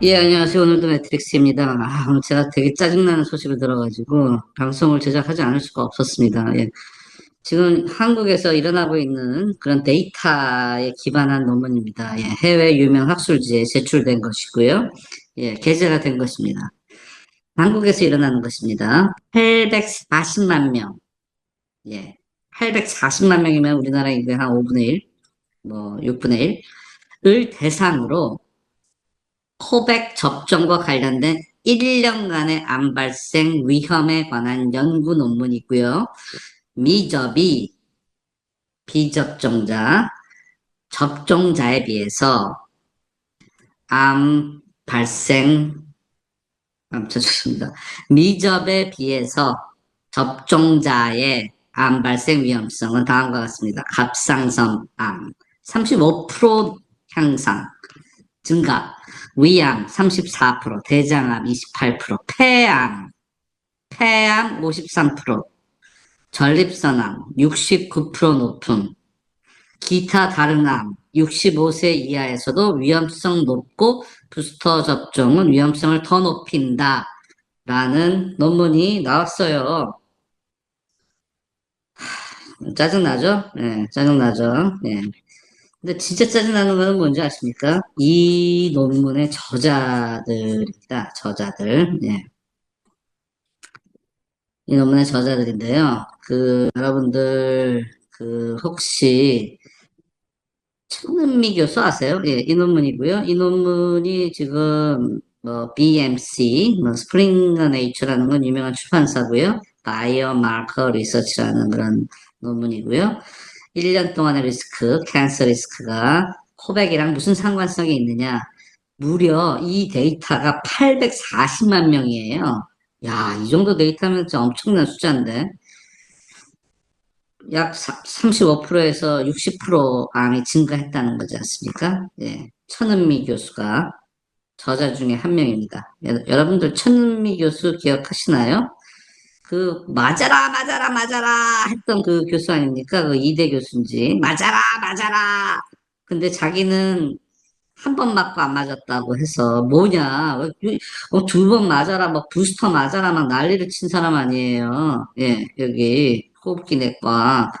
예, 안녕하세요. 오늘도 매트릭스입니다. 아, 오늘 제가 되게 짜증나는 소식을 들어가지고 방송을 제작하지 않을 수가 없었습니다. 예. 지금 한국에서 일어나고 있는 그런 데이터에 기반한 논문입니다. 예, 해외 유명 학술지에 제출된 것이고요. 예, 게재가 된 것입니다. 한국에서 일어나는 것입니다. 840만 명. 예, 840만 명이면 우리나라 인구의 한 5분의 1, 뭐 6분의 1을 대상으로 코백 접종과 관련된 1년간의 암 발생 위험에 관한 연구 논문이고요. 미접이 비접종자, 접종자에 비해서 암 발생, 아, 죄송합니다. 미접에 비해서 접종자의 암 발생 위험성은 다음과 같습니다. 갑상선 암, 35% 향상, 증가, 위암 34%, 대장암 28%, 폐암, 폐암 53%, 전립선암 69% 높음, 기타 다른 암 65세 이하에서도 위험성 높고 부스터 접종은 위험성을 더 높인다. 라는 논문이 나왔어요. 하, 짜증나죠? 네, 짜증나죠? 네. 근데 진짜 짜증나는 거는 뭔지 아십니까? 이 논문의 저자들입니다. 저자들. 예. 이 논문의 저자들인데요. 그, 여러분들, 그, 혹시, 천은미 교수 아세요? 예, 이 논문이고요. 이 논문이 지금, 뭐, BMC, 뭐, 스프링 네이처라는 건 유명한 출판사고요. 바이오마커 리서치라는 그런 논문이고요. 1년 동안의 리스크, 캔서 리스크가 코백이랑 무슨 상관성이 있느냐? 무려 이 데이터가 840만 명이에요. 야, 이 정도 데이터면 진짜 엄청난 숫자인데. 약 35%에서 60% 암이 증가했다는 거지 않습니까? 예. 천은미 교수가 저자 중에 한 명입니다. 여러분들 천은미 교수 기억하시나요? 그 맞아라 맞아라 맞아라 했던 그 교수 아닙니까? 그 이대 교수인지 맞아라 맞아라. 근데 자기는 한 번 맞고 안 맞았다고 해서 뭐냐 어, 두 번 맞아라 뭐 부스터 맞아라 막 난리를 친 사람 아니에요. 예 여기 호흡기 내과.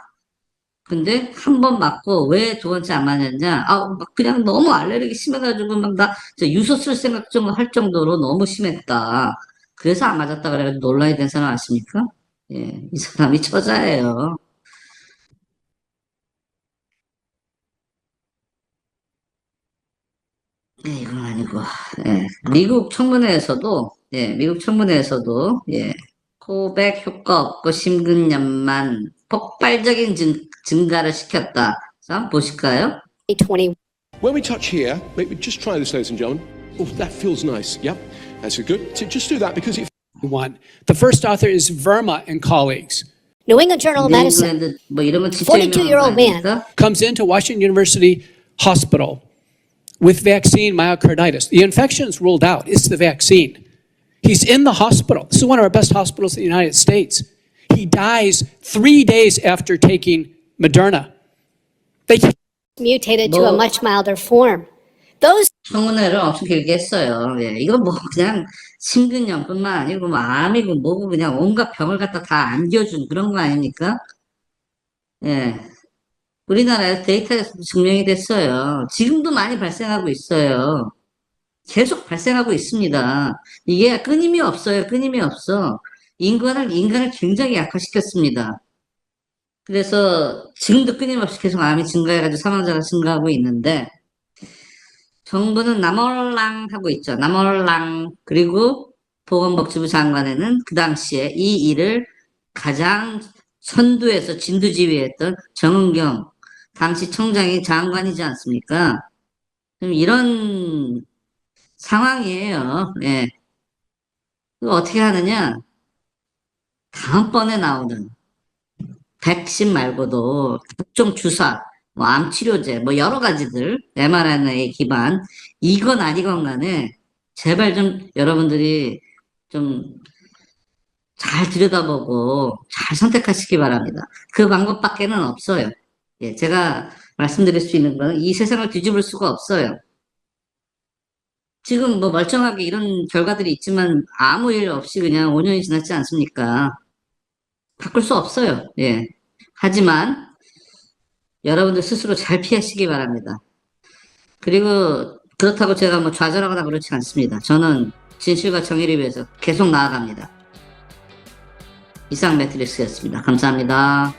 근데 한 번 맞고 왜 두 번째 안 맞았냐? 아 그냥 너무 알레르기 심해가지고 막 나 유서 쓸 생각 좀 할 정도로 너무 심했다. 그래서 안 맞았다 그래가지고 논란이 된 사람 아십니까? 예, 이 사람이 처자예요. 네, 이건 아니고, 예, 미국 청문회에서도, 예, 미국 청문회에서도, 예, 코백 효과 없고 심근염만 폭발적인 증, 증가를 시켰다. 자, 한번 보실까요? 20 When we touch here, maybe just try this, ladies and gentlemen. Oh, that feels nice. Yep, That's good. So just do that because if you want. The first author is Verma and colleagues. New England Journal of Medicine, 42 year old man comes into Washington University Hospital with vaccine myocarditis. The infection is ruled out, it's the vaccine. He's in the hospital. This is one of our best hospitals in the United States. He dies three days after taking Moderna. They mutated to a much milder form. Those 청문회를 엄청 길게 했어요. 예, 이거 뭐 그냥 심근염뿐만 아니고 뭐 암이고 뭐고 그냥 온갖 병을 갖다 다 안겨준 그런 거 아닙니까? 예. 우리나라에서 데이터에서 증명이 됐어요. 지금도 많이 발생하고 있어요. 계속 발생하고 있습니다. 이게 끊임이 없어요. 끊임이 없어. 인간을, 인간을 굉장히 약화시켰습니다. 그래서 지금도 끊임없이 계속 암이 증가해가지고 사망자가 증가하고 있는데, 정부는 나몰랑 하고 있죠. 나몰랑. 그리고 보건복지부 장관에는 그 당시에 이 일을 가장 선두에서 진두지휘했던 정은경 당시 청장이 장관이지 않습니까? 좀 이런 상황이에요. 예. 어떻게 하느냐? 다음번에 나오는 백신 말고도 각종 주사, 뭐 암치료제, 뭐 여러 가지들, mRNA 기반, 이건 아니건 간에 제발 좀 여러분들이 좀 잘 들여다보고 잘 선택하시기 바랍니다. 그 방법밖에는 없어요. 예, 제가 말씀드릴 수 있는 건 이 세상을 뒤집을 수가 없어요. 지금 뭐 멀쩡하게 이런 결과들이 있지만 아무 일 없이 그냥 5년이 지났지 않습니까? 바꿀 수 없어요. 예. 하지만 여러분들 스스로 잘 피하시기 바랍니다. 그리고 그렇다고 제가 뭐 좌절하거나 그렇지 않습니다. 저는 진실과 정의를 위해서 계속 나아갑니다. 이상 매트리스였습니다. 감사합니다.